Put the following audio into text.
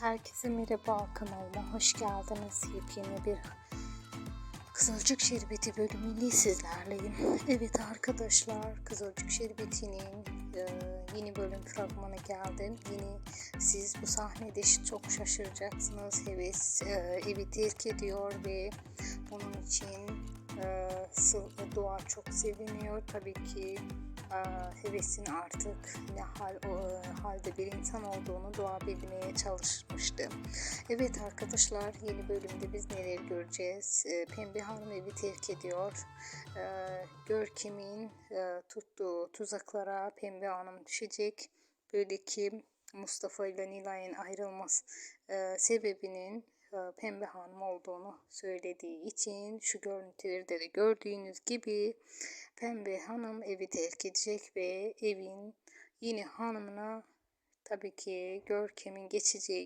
Herkese merhaba kanalıma hoş geldiniz. Yepyeni bir Kızılcık Şerbeti bölümüyle sizlerleyim. Evet arkadaşlar Kızılcık Şerbeti'nin e, yeni bölüm fragmanı geldi. Yeni siz bu sahnede çok şaşıracaksınız. Heves e, evi terk ediyor ve bunun için e, Sı- Doğa çok seviniyor. Tabii ki e, Heves'in artık ne hal o, halde bir insan olduğunu Doğa bilmeye çalışmıştı. Evet arkadaşlar yeni bölümde biz neler göreceğiz? E, Pembe Hanım evi terk ediyor. E, Görkem'in e, tuttuğu tuzaklara Pembe Hanım düşecek. Böyle ki Mustafa ile Nilay'ın ayrılması e, sebebinin e, Pembe Hanım olduğunu söylediği için şu görüntülerde de gördüğünüz gibi Pembe Hanım evi terk edecek ve evin yeni hanımına tabii ki Görkem'in geçeceği